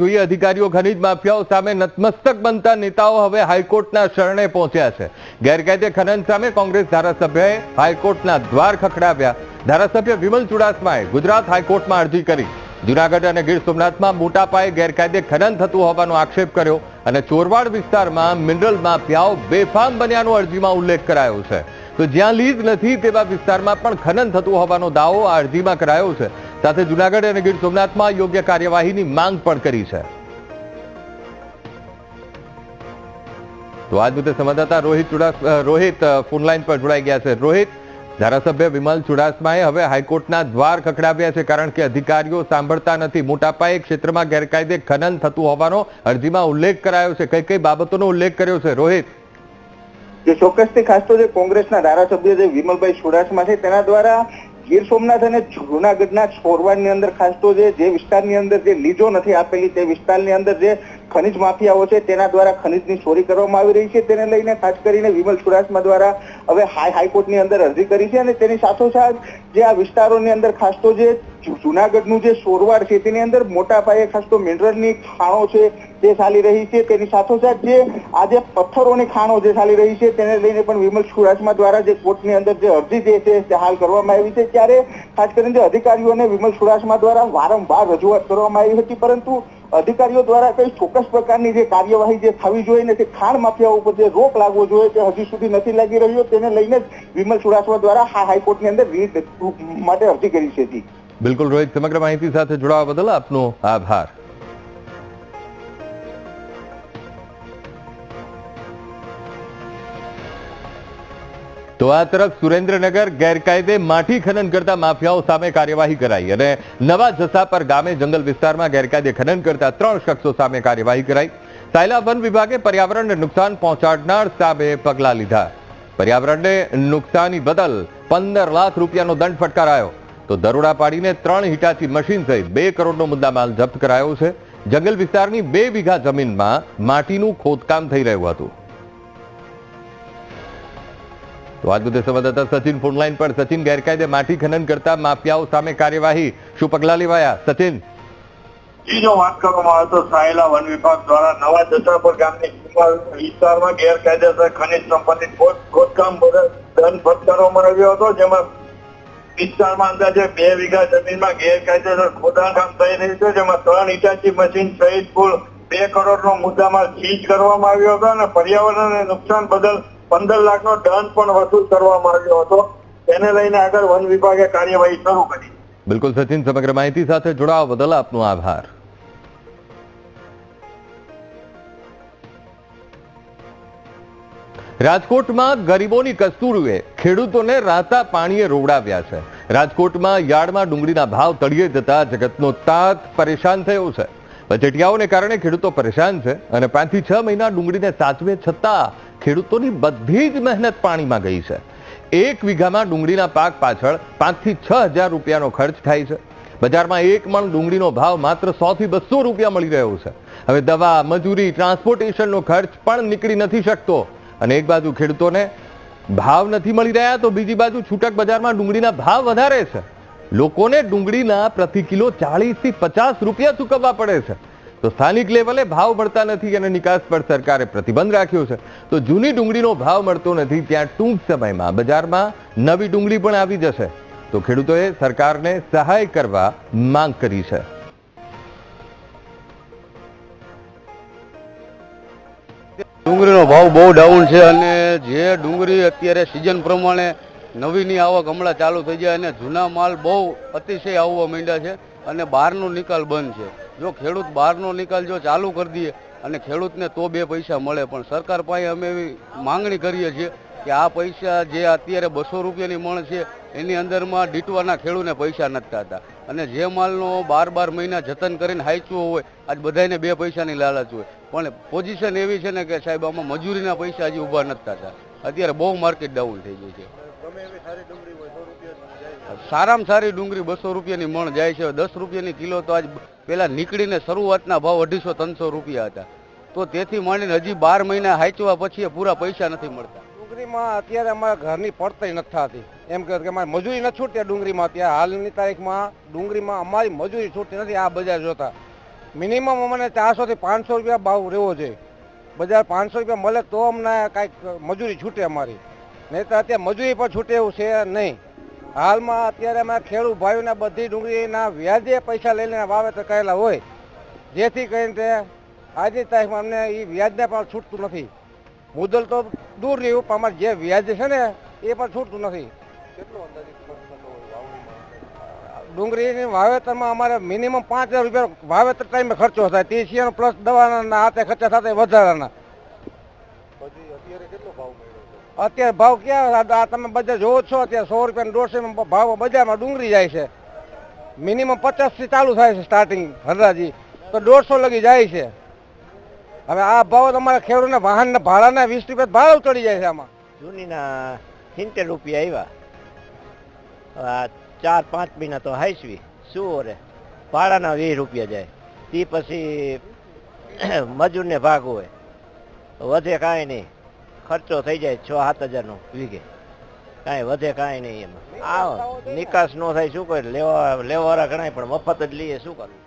જોઈએ, અધિકારીઓ ખનીજ માફિયાઓ સામે નતમસ્તક બનતા નેતાઓ હવે હાઈકોર્ટના શરણે પહોંચ્યા છે. ગેરકાયદે ખનન સામે કોંગ્રેસ ધારાસભ્યએ હાઈકોર્ટના દ્વાર ખખડાવ્યા. ધારાસભ્ય વિમલ ચુડાસમાએ ગુજરાત હાઈકોર્ટમાં અરજી કરી. જુનાગઢ અને ગીર સોમનાથમાં મોટા પાયે ગેરકાયદે ખનન થતું હોવાનો આક્ષેપ કર્યો અને ચોરવાડ વિસ્તારમાં મિનરલ માફિયાઓ બેફામ બન્યાનો અરજીમાં ઉલ્લેખ કરાયો છે. તો જ્યાં લીઝ નથી તેવા વિસ્તારમાં પણ ખનન થતું હોવાનો દાવો આ અરજીમાં કરાયો છે. સાથે જુનાગઢ અને ગીર સોમનાથમાં યોગ્ય કાર્યવાહીની માંગ પણ કરી છે. તો આજ મુદ્દે સંવાદદાતા રોહિત રોહિત ફોનલાઈન પર જોડાઈ ગયા છે. રોહિત, ધારાસભ્ય વિમલ ચુડાસમાએ હવે હાઈકોર્ટના દ્વાર ખખડાવ્યા છે કારણ કે અધિકારીઓ સાંભળતા નથી. મોટા પાયે ક્ષેત્રમાં ગેરકાયદે ખનન થતું હોવાનો અરજીમાં ઉલ્લેખ કરાયો છે. કઈ કઈ બાબતોનો ઉલ્લેખ કર્યો છે? રોહિત. જે ચોક્કસથી ખાસ તો જે કોંગ્રેસના ધારાસભ્ય જે વિમલભાઈ ચુડાસમા છે, તેના દ્વારા ગીર સોમનાથ અને જુનાગઢના છોરવાડની અંદર ખાસ તો જે વિસ્તારની અંદર જે લીજો નથી આપેલી તે વિસ્તારની અંદર જે ખનિજ માફિયાઓ છે, તેના દ્વારા ખનિજની ચોરી કરવામાં આવી રહી છે. તેને લઈને ખાસ કરીને વિમલ ચુડાસમા દ્વારા હવે હાઈ હાઈકોર્ટની અંદર અરજી કરી છે અને તેની સાથોસાથ જે આ વિસ્તારોની અંદર ખાસ તો જે જુનાગઢનું જે સોરવાડ છે, તેની અંદર મોટા પાયે ખાસ તો મિનરલની ખાણો છે તે ચાલી રહી છે. તેની સાથોસાથ જે આજે પથ્થરોની ખાણો જે ચાલી રહી છે, તેને લઈને પણ વિમલ ચુડાસમા દ્વારા જે કોર્ટની અંદર જે અરજી જે છે તે હાલ કરવામાં આવી છે. ત્યારે ખાસ કરીને જે અધિકારીઓને વિમલ ચુડાસમા દ્વારા વારંવાર રજૂઆત કરવામાં આવી હતી, પરંતુ અધિકારીઓ દ્વારા કઈ ચોક્કસ પ્રકારની જે કાર્યવાહી જે થવી જોઈએ ને તે ખાણ માફિયા ઉપર જે રોક લાગવો જોઈએ તે હજી સુધી નથી લાગી રહ્યો, તેને લઈને જ વિમલ ચુડાસમા દ્વારા આ હાઈકોર્ટની અંદર રીટ માટે અરજી કરી છે. બિલકુલ રોહિત, સમગ્ર માહિતી સાથે જોડાવા બદલ આપનો આભાર તો આ તરફ સુરેન્દ્રનગર ગેરકાયદે માટી ખનન કરતા માફિયાઓ સામે કાર્યવાહી કરાઈ અને નવા જસાપર ગામે જંગલ વિસ્તારમાં ગેરકાયદે ખનન કરતા ત્રણ શખ્સો સામે કાર્યવાહી કરાઈ. સાયલા વન વિભાગે પર્યાવરણને નુકસાન પહોંચાડનાર સામે પગલાં લીધા. પર્યાવરણને નુકસાની બદલ પંદર લાખ રૂપિયાનો દંડ ફટકારાયો. તો દરોડા પાડીને ત્રણ હિટાચી મશીન સહિત બે કરોડનો મુદ્દામાલ જપ્ત કરાયો છે. જંગલ વિસ્તારની બે વીઘા જમીનમાં માટીનું ખોદકામ થઈ રહ્યું હતું. તો આજ સચિન ફોનલાઈન પર સચિન ગેરકાયદે માટી ખનન કરતા માફિયાઓ સામે કાર્યવાહી. શું પગલા લેવાયા? સચિન. જો વાત કરવામાં આવે તો સાયલા વન વિભાગ દ્વારા નવા જસાપુર ગામની વિસ્તારમાં ગેરકાયદેસર ખનિજ સંપત્તિ ખોદકામ ધન ફટકારવામાં આવ્યો હતો, જેમાં વિસ્તારમાં અંદાજે બે વીઘા જમીનમાં ગેરકાયદેસર ખોદાકામ થઈ રહ્યું છે, જેમાં ત્રણ ઇટાચી મશીન સહિત કુલ બે કરોડનો મુદ્દામાં સીઝ કરવામાં આવ્યો હતો અને પર્યાવરણને નુકસાન બદલ પંદર લાખનો દંડ પણ વસૂલ કરવામાં આવ્યો હતો. તેને લઈને આગળ વન વિભાગે કાર્યવાહી શરૂ કરી. બિલકુલ સચિન, સમગ્ર માહિતી સાથે જોડાવા બદલ આપનો આભાર. રાજકોટમાં ગરીબોની કસ્તુરીએ ખેડૂતોને રાતા પાણીએ રોવડાવ્યા છે. રાજકોટમાં યાર્ડમાં ડુંગળીના ભાવ તળિયે જતા જગતનો તાત પરેશાન થયો છે. બજેટિયાઓને કારણે ખેડૂતો પરેશાન છે અને પાંચથી છ મહિના ડુંગળીને સાચવે છતાં ખેડૂતોની બધી જ મહેનત પાણીમાં ગઈ છે. એક વીઘામાં ડુંગળીના પાક પાછળ પાંચથી છ હજાર રૂપિયાનો ખર્ચ થાય છે. બજારમાં એક મણ ડુંગળીનો ભાવ માત્ર સો થી બસો રૂપિયા મળી રહ્યો છે. હવે દવા, મજૂરી, ટ્રાન્સપોર્ટેશનનો ખર્ચ પણ નીકળી નથી શકતો. અને એક બાજુ ખેડૂતોને ભાવ નથી મળી રહ્યા, તો બીજી બાજુ છૂટક બજારમાં ડુંગળીના ભાવ વધારે છે. લોકોને ડુંગળીના પ્રતિ કિલો ચાળીસથી પચાસ રૂપિયા ચૂકવવા પડે છે. તો સ્થાનિક લેવલે ભાવ મળતા નથી અને નિકાસ પર સરકારે પ્રતિબંધ રાખ્યો છે. તો જૂની ડુંગળીનો ભાવ મળતો નથી ત્યાં ટૂંક સમયમાં બજારમાં નવી ડુંગળી પણ આવી જશે. તો ખેડૂતોએ સરકારને સહાય કરવા માંગ કરી છે. ડુંગળીનો ભાવ બહુ ડાઉન છે અને જે ડુંગળી અત્યારે સિઝન પ્રમાણે નવીની આવક હમણાં ચાલુ થઈ જાય અને જૂના માલ બહુ અતિશય આવવા માંડ્યા છે. અને બહારનો નિકાલ બંધ છે. જો ખેડૂત બહારનો નિકાલ જો ચાલુ કરી દઈએ અને ખેડૂતને તો બે પૈસા મળે, પણ સરકાર પાસે અમે એવી માંગણી કરીએ છીએ કે આ પૈસા જે અત્યારે બસો રૂપિયાની મણ છે, એની અંદરમાં ડીટવાના ખેડૂતને પૈસા નથી થતા. અને જે માલનો બાર બાર મહિના જતન કરીને હાંચવો હોય, આજ બધાને બે પૈસાની લાલચ હોય. પણ પોઝિશન એવી છે ને કે સાહેબ, આમાં મજૂરીના પૈસા હજી ઊભા નથી થતા. અત્યારે બહુ માર્કેટ ડાઉન થઈ ગયું છે. સારામાં સારી ડુંગળી બસો રૂપિયાની મણ જાય છે, દસ રૂપિયાની કિલો તો આજ પેલા નીકળીને શરૂઆતના ભાવ અઢીસો ત્રણસો રૂપિયા હતા. તો તેથી માંડીને હજી બાર મહિના હાંચવા પછી પૂરા પૈસા નથી મળતા. ડુંગળીમાં અત્યારે અમારા ઘરની પડતઈ નથી થતી. એમ કે અમારી મજૂરી નથી છૂટતી ડુંગળીમાં અત્યારે હાલની તારીખમાં ડુંગળીમાં અમારી મજૂરી છૂટતી નથી, આ બજાર જોતા. મિનિમમ અમને ચારસો થી પાંચસો રૂપિયા ભાવ રહેવો જોઈએ બજાર પાંચસો રૂપિયા મળે તો અમને કાંઈક મજૂરી છૂટે અમારી. નહીં તો અત્યારે મજૂરી પણ છૂટે એવું છે નહીં. હાલમાં અત્યારે અમે ખેડૂત ભાઈઓને બધી ડુંગળીના વ્યાજે પૈસા લઈને વાવેતર કરેલા હોય જેથી કરીને તે આજની તારીખમાં અમને એ વ્યાજને પણ છૂટતું નથી. મુદ્દલ તો દૂર રહ્યું પણ અમારે જે વ્યાજ છે ને એ પણ છૂટતું નથી. ડુંગળીની વાવેતરમાં અમારે મિનિમમ પાંચ હજાર રૂપિયા વાવેતર ટાઈમે ખર્ચો થાય. તે સિવાયનો પ્લસ દવાના હાથે ખર્ચા થતા વધારાના. અત્યારે ભાવ ક્યાં આ- તમે બજાર જોવો છો, અત્યારે સો રૂપિયા દોઢસો ભાવ બજારમાં ડુંગળી જાય છે. મિનિમમ પચાસથી ચાલુ થાય છે સ્ટાર્ટિંગ હરરાજી. તો દોઢસો લગી જાય છે. હવે આ ભાવ તમારા ખેડૂતને વાહનના ભાડાના વીસ રૂપિયા ભાવ ચડી જાય છે આમાં. જૂનીના સિત્તેર રૂપિયા આવ્યા. ચાર પાંચ મહિના તો હાઈસવી. શું રે ભાડાના વીસ રૂપિયા જાય. તે પછી મજૂરને ભાગ હોય. વધે કાંઈ નહીં. ખર્ચો થઈ જાય છ સાત હજારનો વીઘે. કાંઈ વધે, કાંઈ નહીં એમાં. આવો, નિકાસ ન થાય, શું કરે? લેવા, લેવાવાળા ઘણાય પણ મફત જ લઈએ, શું કરવું?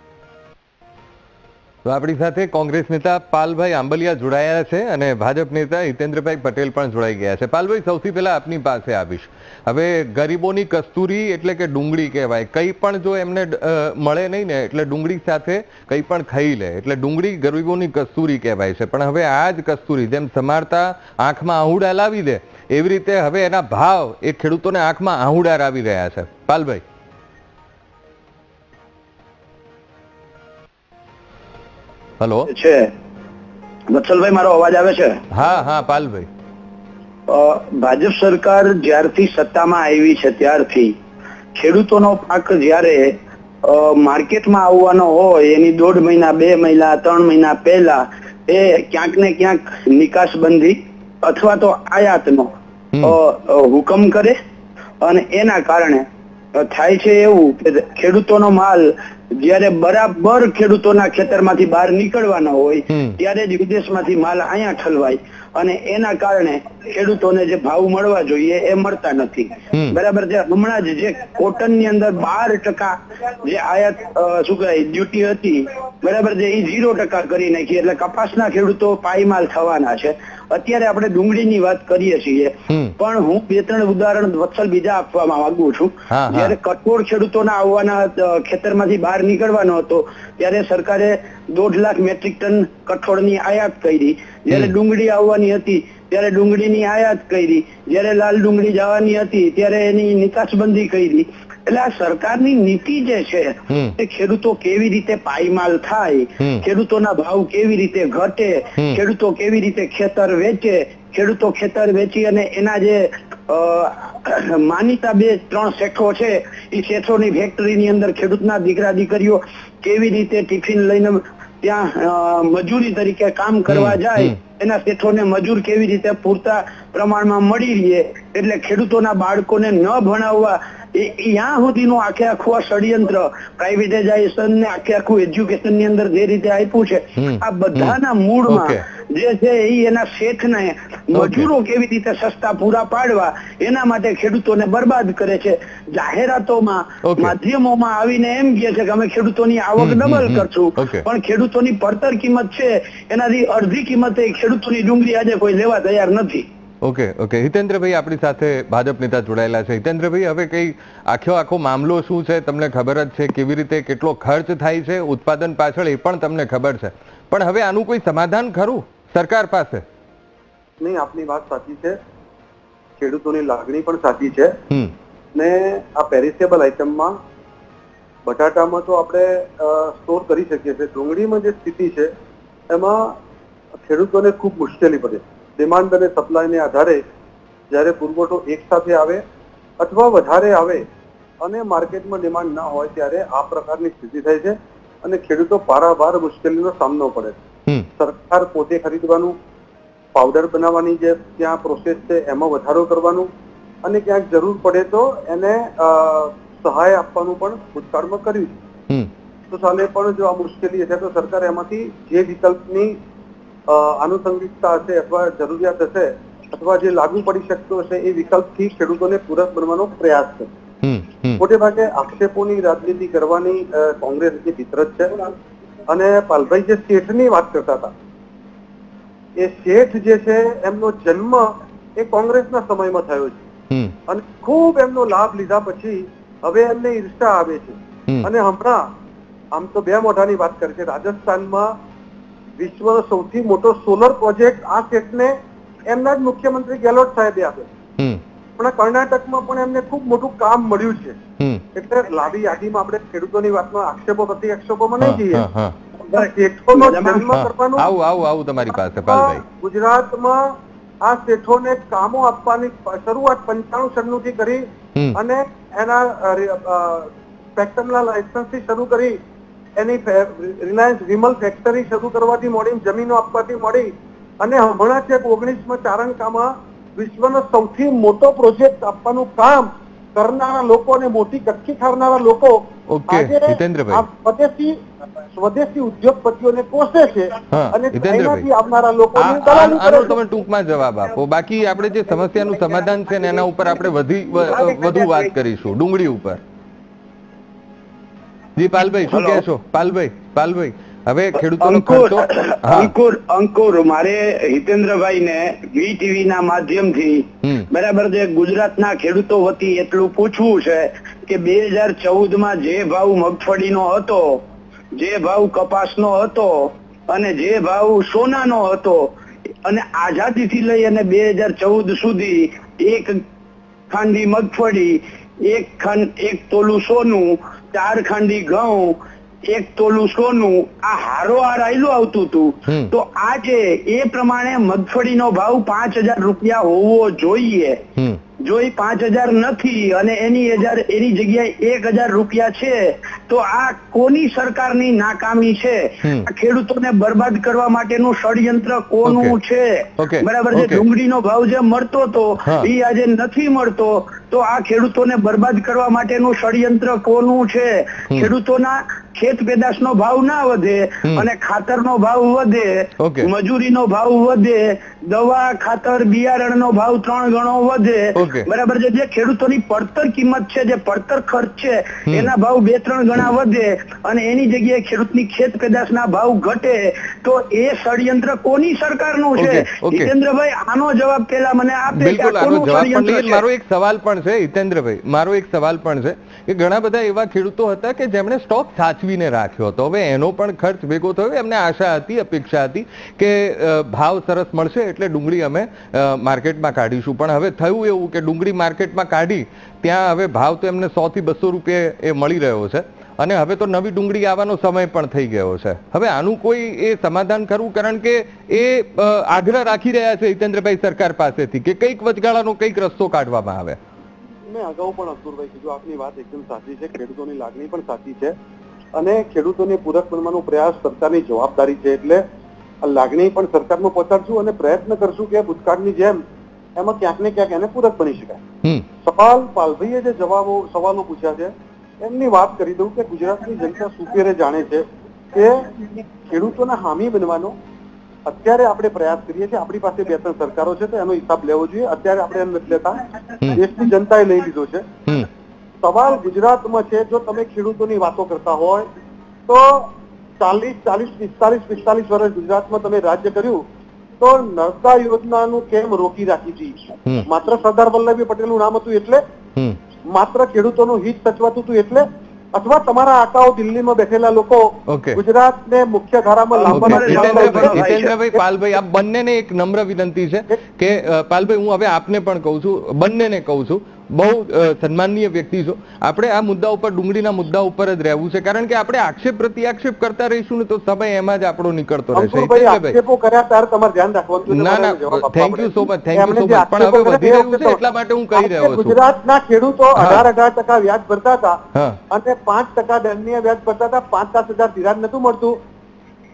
તો આપણી સાથે કોંગ્રેસ નેતા પાલભાઈ આંબલિયા જોડાયા છે અને ભાજપ નેતા હિતેન્દ્રભાઈ પટેલ પણ જોડાઈ ગયા છે. પાલભાઈ, સૌથી પહેલા આપની પાસે આવીશ. હવે ગરીબોની કસ્તુરી એટલે કે ડુંગળી કહેવાય. કંઈ પણ જો એમને મળે નહીં ને, એટલે ડુંગળી સાથે કંઈ પણ ખાઈ લે. એટલે ડુંગળી ગરીબોની કસ્તુરી કહેવાય છે. પણ હવે આ જ કસ્તુરી, જેમ સમારતા આંખમાં આહુડા લાવી દે, એવી રીતે હવે એના ભાવ એ ખેડૂતોને આંખમાં આહુડા લાવી રહ્યા છે. પાલભાઈ. હલો? છે. વત્સલભાઈ મારો અવાજ આવે છે? હા હા પાલભાઈ. ભાજપ સરકાર જ્યારથી સત્તામાં આવી છે ત્યારથી ખેડૂતોનો પાક જ્યારે માર્કેટમાં આવવાનો હોય એની દોઢ મહિના બે મહિના ત્રણ મહિના પહેલા એ ક્યાંક ને ક્યાંક નિકાસ બંધી અથવા તો આયાતનો હુકમ કરે અને એના કારણે થાય છે એવું કે ખેડૂતોનો માલ જ્યારે બરાબર ખેડૂતોના ખેતરમાંથી બહાર નીકળવાનો હોય ત્યારે જ વિદેશમાંથી માલ અહીંયા ઠલવાય. અને એના કારણે ખેડૂતોને જે ભાવ મળવા જોઈએ એ મળતા નથી. બરાબર છે? હમણાં જ જે કોટનની અંદર બાર ટકા જે આયાત શું કહેવાય ડ્યુટી હતી બરાબર છે? એ ઝીરો ટકા કરી નાખી. એટલે કપાસના ખેડૂતો પાયમાલ થવાના છે. અત્યારે આપણે ડુંગળીની વાત કરીએ છીએ. પણ હું બે ત્રણ ઉદાહરણ વત્સલ બીજા આપવા માંગુ છું. હા. કઠોળ ખેડૂતોના આવવાના ખેતરમાંથી બહાર નીકળવાનો હતો ત્યારે સરકારે દોઢ લાખ મેટ્રિક ટન કઠોળની આયાત કરી. જયારે ડુંગળી આવવાની હતી ત્યારે ડુંગળીની આયાત કરી. જયારે લાલ ડુંગળી જવાની હતી ત્યારે એની નિકાસબંધી કરી. એટલે આ સરકારની નીતિ જે છે એ ખેડૂતો કેવી રીતે પાયમાલ થાય ખેડૂતોના ભાવ કેવી રીતે ઘટે ખેડૂતો કેવી રીતે ખેતર વેચે ખેડૂતો ખેતર વેચી અને એના જે માનીતા બે ત્રણ શેઠો છે એ શેઠોની ફેક્ટરીની અંદર ખેડૂતના દીકરા દીકરીઓ કેવી રીતે ટિફિન લઈને ત્યાં મજૂરી તરીકે કામ કરવા જાય. એના શેઠોને મજૂર કેવી રીતે પૂરતા પ્રમાણમાં મળી રહે એટલે ખેડૂતોના બાળકોને ન ભણાવવા ત્યાં સુધીનું આખે આખું આ ષડયંત્ર પ્રાઇવેટાઇઝેશન ને આખે આખું એજ્યુકેશનની અંદર જે રીતે આપ્યું છે આ બધાના મૂળમાં. જે છે એ એના શેઠને મજૂરો કેવી રીતે સસ્તા પૂરા પાડવા એના માટે ખેડૂતોને બરબાદ કરે છે જાહેરાતોમાં. માધ્યમોમાં આવીને એમ કહે છે કે અમે ખેડૂતોની આવક ડબલ. કરશું. પણ ખેડૂતોની પડતર કિંમત છે એનાથી અડધી કિંમતે ખેડૂતોની ડુંગળી આજે કોઈ લેવા તૈયાર નથી ઓકે ઓકે હિતેન્દ્રભાઈ આપણી સાથે ભાજપ નેતા જોડાયેલા છે. હિતેન્દ્રભાઈ હવે કઈ આખો આખો મામલો શું છે? તમને ખબર જ છે કેવી રીતે કેટલો ખર્ચ થાય છે ઉત્પાદન પાછળ એ પણ તમને ખબર છે. પણ હવે આનું કોઈ સમાધાન ખરું સરકાર પાસે? નહીં આપની વાત સાચી છે. ખેડૂતોની લાગણી પણ સાચી છે. હમ. ને આ પેરિસેબલ આઇટમમાં બટાટામાં તો આપણે સ્ટોર કરી શકીએ છીએ. ડુંગળીમાં જે સ્થિતિ છે એમાં ખેડૂતોને ખૂબ મુશ્કેલી પડે ડિમાન્ડ અને સપ્લાયને આધારે જ્યારે પુરવઠો એક સાથે આવે અથવા વધારે આવે અને માર્કેટમાં ડિમાન્ડ ના હોય ત્યારે આ પ્રકારની સ્થિતિ થાય છે અને ખેડૂતો પારાવાર મુશ્કેલીનો સામનો પડે છે. સરકાર પોતે ખરીદવાનું પાવડર બનાવવાની જે ત્યાં પ્રોસેસ છે એમાં વધારો કરવાનું અને ક્યાંક જરૂર પડે તો એને સહાય આપવાનું પણ ભૂતકાળમાં કર્યું છે. તો સામે પણ જો આ મુશ્કેલી હશે તો સરકાર એમાંથી જે વિકલ્પની આનુષંગિકતા હશે અથવા જરૂરિયાત હશે અથવા જે લાગુ પડી શકતો હશે એ વિકલ્પથી ખેડૂતોને પૂરક બનવાનો પ્રયાસ હમ મોટે ભાગે આક્ષેપોની રાજનીતિ કરવાની કોંગ્રેસની ફિતરત છે અને પાલભાઈ જે શેઠની વાત કરતા હતા એ શેઠ જે છે એમનો જન્મ એ કોંગ્રેસના સમયમાં થયો છે. અને ખૂબ એમનો લાભ લીધા પછી હવે એમને ઈર્ષા આવે છે. અને હમણાં આમ તો બે મોઢાની વાત કરે છે રાજસ્થાનમાં વિશ્વનો સૌથી મોટો સોલર પ્રોજેક્ટ આ સ્ટેટને એમના જ મુખ્યમંત્રી ગેહલોત સાહેબે આપ્યો. પણ કર્ણાટકમાં પણ એમને ખૂબ મોટું કામ મળ્યું છે. એટલે લાંબી યાદીમાં આપણે ખેડૂતોની વાતમાં આક્ષેપો પ્રતિઆક્ષેપોમાં નહીં જઈએ ગુજરાતમાં આ શેઠોને કામો આપવાની શરૂઆત પંચાણું સન્નુ થી કરી અને એના સ્પેક્ટ્રમના લાયસન્સથી શરૂ કરી એની રિલાયન્સ વિમલ ફેક્ટરી શરૂ કરવાથી મોડી જમીનો આપવાથી મોડી અને હમણાં છેક ઓગણીસમાં ચારણકામાં વિશ્વનો સૌથી મોટો પ્રોજેક્ટ આપવાનું કામ કરનારા લોકો અને મોટી ગઠ્ઠી ખાવનારા લોકો સ્વદેશી સ્વદેશી ઉદ્યોગપતિઓને પોષે છે અને આવનારા આનો તમે ટૂંકમાં જવાબ આપો. બાકી આપણે જે સમસ્યાનું સમાધાન છે ને એના ઉપર આપણે વધી વધુ વાત કરીશું ડુંગળી ઉપર. જી પાલભાઈ શું. કહેશો? પાલભાઈ પાલભાઈ હવે ખેડૂતોનો ખર્ચો? અંકુર અંકુર મારે હિતેન્દ્રભાઈ ને વીટીવી ના માધ્યમથી બરાબર છે ગુજરાતના ખેડૂતો વતી એટલું પૂછવું છે કે બે હજાર ચૌદમાં જે ભાવ મગફળીનો હતો જે ભાવ કપાસનો હતો અને જે ભાવ સોનાનો હતો અને આઝાદીથી લઈ અને બે હજાર ચૌદ સુધી એક ખાંડી મગફળી એક ખંડ એક તોલું સોનું ચાર ખાંડી ઘઉં એક તોલું સોનું આ હારોહાર આયલું આવતું હતું. તો આજે એ પ્રમાણે મગફળીનો ભાવ પાંચ હજાર રૂપિયા હોવો જોઈએ. જો એ પાંચ હજાર નથી અને એની હજાર એની જગ્યાએ એક હજાર રૂપિયા છે તો આ કોની સરકારની નાકામી છે? ખેડૂતોને બરબાદ કરવા માટેનું ષડયંત્ર કોનું છે? બરાબર છે. ડુંગળીનો ભાવ જે મળતો હતો એ આજે નથી મળતો. તો આ ખેડૂતોને બરબાદ કરવા માટેનું ષડયંત્ર કોનું છે. ખેડૂતોના ખેત પેદાશનો ભાવ ના વધે અને અને ખાતરનો ભાવ વધે મજૂરી મજૂરીનો ભાવ વધે દવા ખાતર બિયારણનો ભાવ ત્રણ ગણો વધે. બરાબર છે જે ખેડૂતોની પડતર કિંમત છે જે પડતર ખર્ચ છે એના ભાવ બે ત્રણ ગણા વધે અને એની જગ્યાએ ખેડૂતની ખેત પેદાશના ભાવ ઘટે તો એ ષડયંત્ર કોની સરકારનું છે? ઓકે. આનો જવાબ પેલા મને આપે બિલકુલ આનો જવાબ પણ મારો એક સવાલ પણ છે હિતેન્દ્રભાઈ મારો એક સવાલ પણ છે કે ઘણા બધા એવા ખેડૂતો હતા કે જેમણે સ્ટોક સાચવીને રાખ્યો હતો. હવે એનો પણ ખર્ચ ભેગો થયો. એમને આશા હતી, અપેક્ષા હતી કે ભાવ સરસ મળશે એટલે ડુંગળી અમે માર્કેટમાં કાઢીશું. પણ હવે થયું એવું કે ડુંગળી માર્કેટમાં કાઢી, ત્યાં હવે ભાવ તો એમને સોથી બસો રૂપિયા એ મળી રહ્યો છે. અને હવે તો નવી ડુંગળી આવવાનો સમય પણ થઈ ગયો છે. હવે આનું કોઈ એ સમાધાન કરવું, કારણ કે એ આગ્રહ રાખી રહ્યા છે હિતેન્દ્રભાઈ સરકાર પાસેથી કે કંઈક વચગાળાનો કંઈક રસ્તો કાઢવામાં આવે. મેં અગાઉ પણ અસુરભાઈ કીધું, આપની વાત એકદમ સાચી છે. ખેડૂતોની લાગણી પણ સાચી છે. અને ખેડૂતોને પૂરક બનવાનો પ્રયાસ સરકારની જવાબદારી છે એટલે આ લાગણી પણ સરકારમાં પહોંચાડશું અને પ્રયત્ન કરશું કે ભૂતકાળની જેમ એમાં ક્યાંક ને ક્યાંક એને પૂરક બની શકાય. સપાલ પાલભાઈએ જે જવાબો સવાલો પૂછ્યા છે એમની વાત કરી દઉં કે ગુજરાતની જનતા સુપેરે જાણે છે કે ખેડૂતોના હામી બનવાનો અત્યારે આપણે પ્રયાસ કરીએ છીએ. આપણી પાસે બે ત્રણ સરકારો છે તો એનો હિસાબ લેવો જોઈએ. અત્યારે આપણે એમ નથી લેતા. દેશની જનતાએ લઈ લીધો છે. સવાલ ગુજરાતમાં છે જો તમે ખેડૂતોની વાતો કરતા હોય તો ચાલીસ ચાલીસ પિસ્તાલીસ પિસ્તાલીસ વર્ષ ગુજરાતમાં તમે રાજ્ય કર્યું તો નર્મદા યોજનાનું કેમ રોકી રાખી હતી? માત્ર સરદાર વલ્લભભાઈ પટેલનું નામ હતું એટલે? માત્ર ખેડૂતોનું હિત સચવાતું હતું એટલે? અથવા તમારા આકાઓ દિલ્હીમાં બેઠેલા લોકો ગુજરાત ગુજરાતને મુખ્ય ધારામાં ઓકે. લાવવા માટે હિતેન્દ્રભાઈ જવાબદાર છે. હિતેન્દ્રભાઈ પાલભાઈ આપ બંનેને એક નમ્ર વિનંતી છે કે પાલભાઈ હું હવે આપને પણ કહું છું બંનેને કહું છું બહુ સન્માનીય સન્માનનીય વ્યક્તિ છો. આપણે આ મુદ્દા ઉપર ડુંગળીના મુદ્દા ઉપર જ રહેવું છે. કારણ કે આપણે આક્ષેપ પ્રતિ આક્ષેપ કરતા રહીશું ને તો સમય એમાં જ આપણો નીકળતો રહેશે. ના, ના, thank you so much thank you so much. પણ હવે વધી રહ્યું છે એટલા માટે હું કહી રહ્યો છું. ગુજરાતના ખેડૂતો. અઢાર અઢાર ટકા વ્યાજ ભરતા હતા અને પાંચ ટકા દંડનીય વ્યાજ ભરતા હતા પાંચ સાત હજાર ધિરાણ નતું મળતું.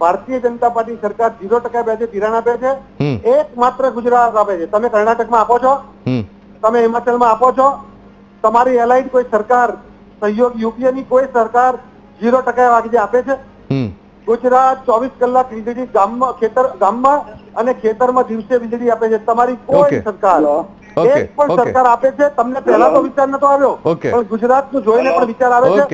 ભારતીય જનતા પાર્ટી સરકાર ઝીરો ટકા વ્યાજે ધિરાણ આપે છે. એક માત્ર ગુજરાત આપે છે. તમે કર્ણાટકમાં આપો છો? તમે હિમાચલમાં આપો છો તમારી એલાઇડ કોઈ સરકાર સહયોગ યુપીએ ની કોઈ સરકાર ઝીરો ટકા વ્યાજે આપે છે? ગુજરાત ચોવીસ કલાક વીજળી ગામમાં ખેતર ગામમાં અને ખેતરમાં દિવસે વીજળી આપે છે. તમારી કોઈ સરકાર એક પણ સરકાર આપે છે. તમને પહેલા તો વિચાર નતો આવ્યો પણ પણ ગુજરાતનું જોઈને પણ વિચાર આવે છે.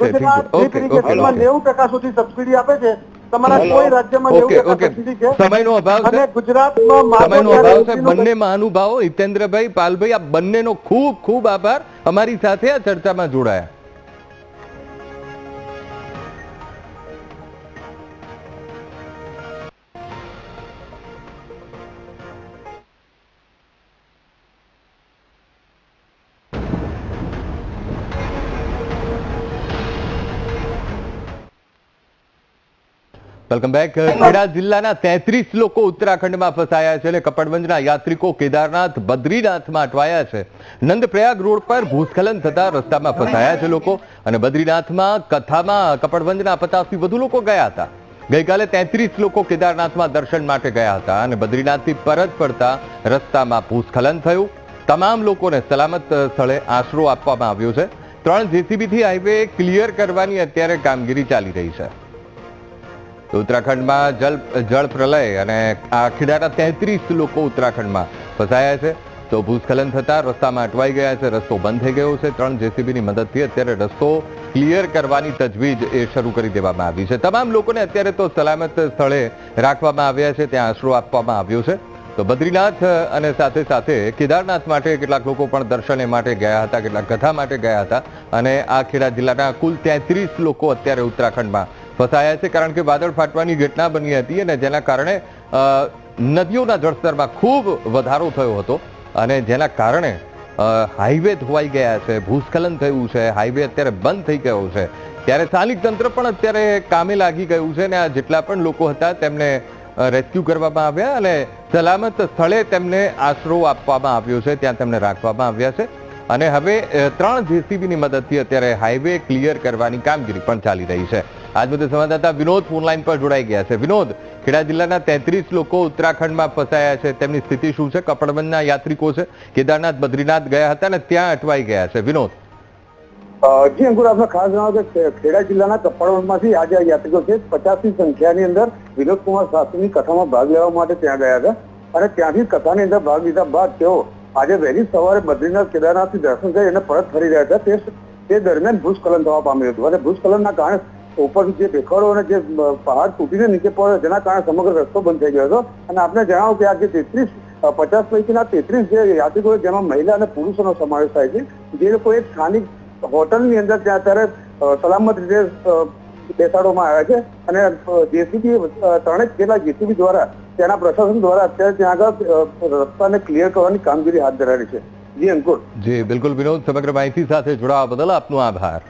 ઓકે ઠીક છે ઠીક ગુજરાત નેવું ટકા સુધી સબસિડી આપે છે. તમારા કોઈ રાજ્યમાં ઓકે ઓકે. સમયનો અભાવ છે. ગુજરાતમાં સમયનો અભાવ છે. બંને મહાનુભાવો હિતેન્દ્રભાઈ પાલભાઈ આ બંનેનો ખૂબ ખૂબ આભાર. અમારી સાથે આ ચર્ચામાં જોડાયા. વેલકમ બેક ખેડા જિલ્લાના તેત્રીસ લોકો ઉત્તરાખંડમાં ફસાયા છે અને કપડવંજના યાત્રિકો કેદારનાથ બદ્રીનાથમાં અટવાયા છે. નંદપ્રયાગ રોડ પર ભૂસ્ખલન થતા રસ્તામાં ફસાયા છે લોકો અને બદ્રીનાથમાં કથામાં કપડવંજના પચાસથી વધુ લોકો ગયા હતા. ગઈકાલે તેત્રીસ લોકો કેદારનાથમાં દર્શન માટે ગયા હતા અને બદ્રીનાથથી પરત પડતા રસ્તામાં ભૂસ્ખલન થયું. તમામ લોકોને સલામત સ્થળે આશરો આપવામાં આવ્યો છે. ત્રણ જેસીબીથી હાઈવે ક્લિયર કરવાની અત્યારે કામગીરી ચાલી રહી છે. તો ઉત્તરાખંડમાં જલ, જળ પ્રલય અને આ ખેડાના તેત્રીસ લોકો ઉત્તરાખંડમાં ફસાયા છે. તો ભૂસ્ખલન થતા રસ્તામાં અટવાઈ ગયા છે. રસ્તો બંધ થઈ ગયો છે. ત્રણ જેસીબીની મદદથી અત્યારે રસ્તો ક્લિયર કરવાની તજવીજ એ શરૂ કરી દેવામાં આવી છે. તમામ લોકોને અત્યારે તો સલામત સ્થળે રાખવામાં આવ્યા છે. ત્યાં આશરો આપવામાં આવ્યો છે. તો બદ્રીનાથ અને સાથે સાથે કેદારનાથ માટે કેટલાક લોકો પણ દર્શને માટે ગયા હતા, કેટલાક કથા માટે ગયા હતા. અને આ ખેડા જિલ્લાના કુલ તેત્રીસ લોકો અત્યારે ઉત્તરાખંડમાં ફસાયા છે કારણ કે વાદળ ફાટવાની ઘટના બની હતી અને જેના કારણે નદીઓના જળસ્તરમાં ખૂબ વધારો થયો હતો અને જેના કારણે હાઈવે ધોવાઈ ગયા છે, ભૂસ્ખલન થયું છે, હાઈવે અત્યારે બંધ થઈ ગયો છે. ત્યારે સ્થાનિક તંત્ર પણ અત્યારે કામે લાગી ગયું છે અને આ જેટલા પણ લોકો હતા તેમને રેસ્ક્યુ કરવામાં આવ્યા અને સલામત સ્થળે તેમને આશરો આપવામાં આવ્યો છે, ત્યાં તેમને રાખવામાં આવ્યા છે. અને હવે ત્રણ જેસીબીની મદદથી અત્યારે હાઈવે ક્લિયર કરવાની કામગીરી પણ ચાલી રહી છે. આજ બધું સંવાદદાતા વિનોદ ફોનલાઈન પર જોડાઈ ગયા છે. વિનોદ, ખેડા જિલ્લાના તેત્રીસ લોકો ઉત્તરાખંડમાં ફસાયા છે. તેમની સ્થિતિ શું છે? કપડબંધના યાત્રિકો છે. કેદારનાથ, બદ્રીનાથ ગયા હતા અને ત્યાં અટવાઈ ગયા છે. વિનોદ. જી, અંકુર આપણે ખાસ જણાવો કે ખેડા જિલ્લાના કપડવંડમાંથી આજે આ યાત્રિકો છે. પચાસની સંખ્યાની અંદર વિનોદ કુમાર શાસ્ત્રીની કથામાં ભાગ લેવા માટે ત્યાં ગયા હતા. અને ત્યાંથી કથાની અંદર ભાગ લીધા બાદ તેઓ આજે વહેલી સવારે બદ્રીનાથ, કેદારનાથથી દર્શન કરી અને પરત ફરી રહ્યા હતા. તે દરમિયાન ભૂસ્ખલન થવા પામ્યું હતું. અને ભૂસ્ખલનના કારણે ઉપર જે ભેખડો અને જે પહાડ તૂટીને નીચે પડ્યો જેના કારણે સમગ્ર રસ્તો બંધ થઈ ગયો હતો. અને આપને જણાવો કે આ જે તેત્રીસ પચાસ પૈકીના તેત્રીસ જે યાત્રિકો જેમાં મહિલા અને પુરુષોનો સમાવેશ થાય છે, જે લોકો એક સ્થાનિક હોટલની અંદર ત્યાં અત્યારે સલામત રીતે બેસાડવામાં આવ્યા છે. અને જેસીબી ત્રણેક જેટલા જેસીબી દ્વારા, ત્યાંના પ્રશાસન દ્વારા અત્યારે ત્યાં આગળ રસ્તાને ક્લિયર કરવાની કામગીરી હાથ ધરાવી છે. જી અંકુર. જી, બિલકુલ વિનોદ, સમગ્ર માહિતી સાથે જોડાવા બદલ આપનો આભાર.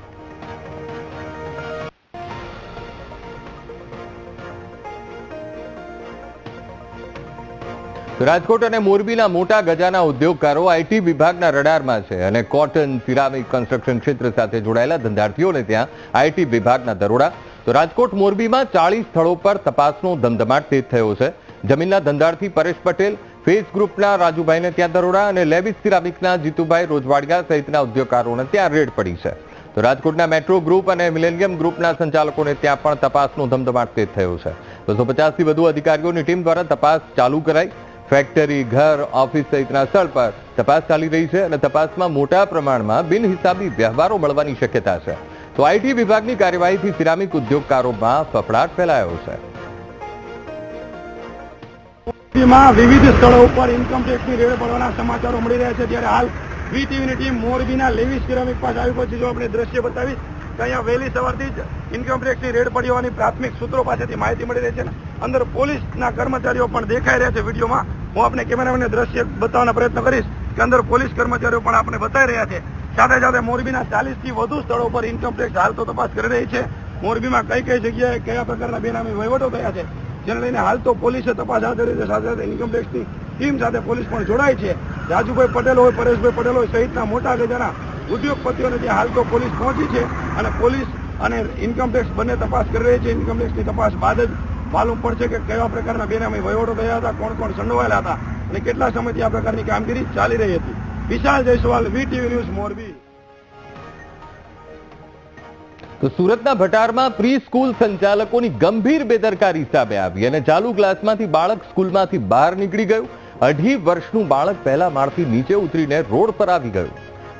રાજકોટ અને મોરબીના મોટા ગજાના ઉદ્યોગકારો આઈટી વિભાગના રડારમાં છે અને કોટન, સિરામિક કન્સ્ટ્રક્શન ક્ષેત્ર સાથે જોડાયેલા ધંધાર્થીઓને ત્યાં આઈટી વિભાગના દરોડા. તો રાજકોટ, મોરબીમાં ચાળીસ સ્થળો પર તપાસનો ધમધમાટ તેજ થયો છે. જમીનના ધંધાર્થી પરેશ પટેલ, ફેસ ગ્રુપના રાજુભાઈને ત્યાં દરોડા અને લેવિસ સિરામિકના જીતુભાઈ રોજવાડિયા સહિતના ઉદ્યોગકારોને ત્યાં રેડ પડી છે. તો રાજકોટના મેટ્રો ગ્રુપ અને મિલેનિયમ ગ્રુપના સંચાલકોને ત્યાં પણ તપાસનો ધમધમાટ તેજ થયો છે. બસો પચાસથી વધુ અધિકારીઓની ટીમ દ્વારા તપાસ ચાલુ કરાઈ. ફેક્ટરી, ઘર, ઓફિસ સહિતના સ્થળ પર તપાસ ચાલી રહી છે અને તપાસમાં મોટા પ્રમાણમાં બિનહિસાબી વ્યવહારો મળવાની શક્યતા છે. તો આઈટી વિભાગની કાર્યવાહીથી સિરામિક ઉદ્યોગકારોમાં ફફડાટ ફેલાયો છે. વિવિધ સ્થળો ઉપર ઇન્કમ ટેક્સની રેડ પડવાના સમાચારો મળી રહ્યા છે. ત્યારે હાલ વી ટીવીની ટીમ મોરબીના લેવી સિરામિક પાસે આવી પહોંચી જો આપણે દ્રશ્ય બતાવીશ, તો અહીંયા વહેલી સવારથી જ ઇન્કમ ટેક્સની રેડ પડી હોવાની પ્રાથમિક સૂત્રો પાસેથી માહિતી મળી રહી છે. અંદર પોલીસના કર્મચારીઓ પણ દેખાઈ રહ્યા છે વિડીયોમાં. હું આપને કેમેરામેનને દ્રશ્ય બતાવવાનો પ્રયત્ન કરીશ કે અંદર પોલીસ કર્મચારીઓ પણ આપણે બતાવી રહ્યા છે. સાથે સાથે મોરબીના ચાલીસથી વધુ સ્થળો પર ઇન્કમટેક્સ હાલ તો તપાસ કરી રહી છે. મોરબીમાં કઈ કઈ જગ્યાએ કયા પ્રકારના બેનામી વહીવટો થયા છે, જેને લઈને હાલ તો પોલીસે તપાસ હાથ ધરી છે. સાથે સાથે ઇન્કમટેક્સની ટીમ સાથે પોલીસ પણ જોડાય છે. રાજુભાઈ પટેલ હોય, પરેશભાઈ પટેલ હોય, સહિતના મોટા ગજાના ઉદ્યોગપતિઓને જે હાલ તો પોલીસ પહોંચી છે અને પોલીસ અને ઇન્કમ ટેક્સ બંને તપાસ કરી રહી છે. ઇન્કમટેક્સની તપાસ બાદ જ માલુમ પડશે કે કેવા પ્રકારના બેનામી વહીવટો થયા હતા, કોણ કોણ સંડોવાયેલા હતા અને કેટલા સમયથી આ પ્રકારની કામગીરી ચાલી રહી હતી. Vishal Jaiswal V TV news, Morbi. તો સુરતના ભટારમાં પ્રી સ્કૂલ સંચાલકોની ગંભીર બેદરકારી સામે આવી અને ચાલુ ક્લાસમાંથી બાળક સ્કૂલમાંથી બહાર નીકળી ગયું. અઢી વર્ષનું બાળક પહેલા માળથી નીચે ઉતરીને રોડ પર આવી ગયું.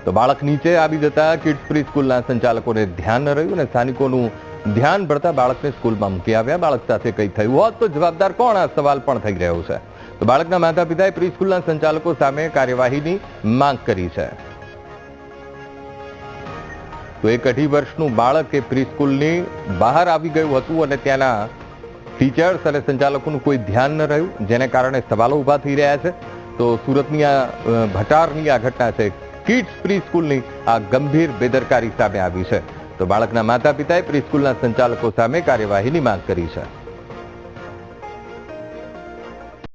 તો બાળક નીચે આવી જતા કિડ્સ પ્રી સ્કૂલના સંચાલકોને ધ્યાન ન રહ્યું અને સ્થાનિકોનું ધ્યાન ભરતા બાળકને સ્કૂલમાં મૂકી આવ્યા. બાળક સાથે કંઈ થયું હોત તો જવાબદાર કોણ? આ સવાલ પણ થઈ રહ્યો છે. તો બાળકના માતા પિતાએ પ્રી સંચાલકો સામે કાર્યવાહીની માંગ કરી છે. તો એક અઢી વર્ષનું બાળક એ પ્રી સ્કૂલની બહાર આવી ગયું હતું અને ત્યાંના ટીચર્સ અને સંચાલકોનું કોઈ ધ્યાન ન રહ્યું, જેને કારણે સવાલો ઊભા થઈ રહ્યા છે. તો સુરતની આ ભટારની આ ઘટના છે. કિડ્સ પ્રી સ્કૂલની આ ગંભીર બેદરકારી સામે આવી છે. તો બાળકના માતા પિતાએ પ્રીસ્કૂલના સંચાલકો સામે કાર્યવાહીની માંગ કરી છે.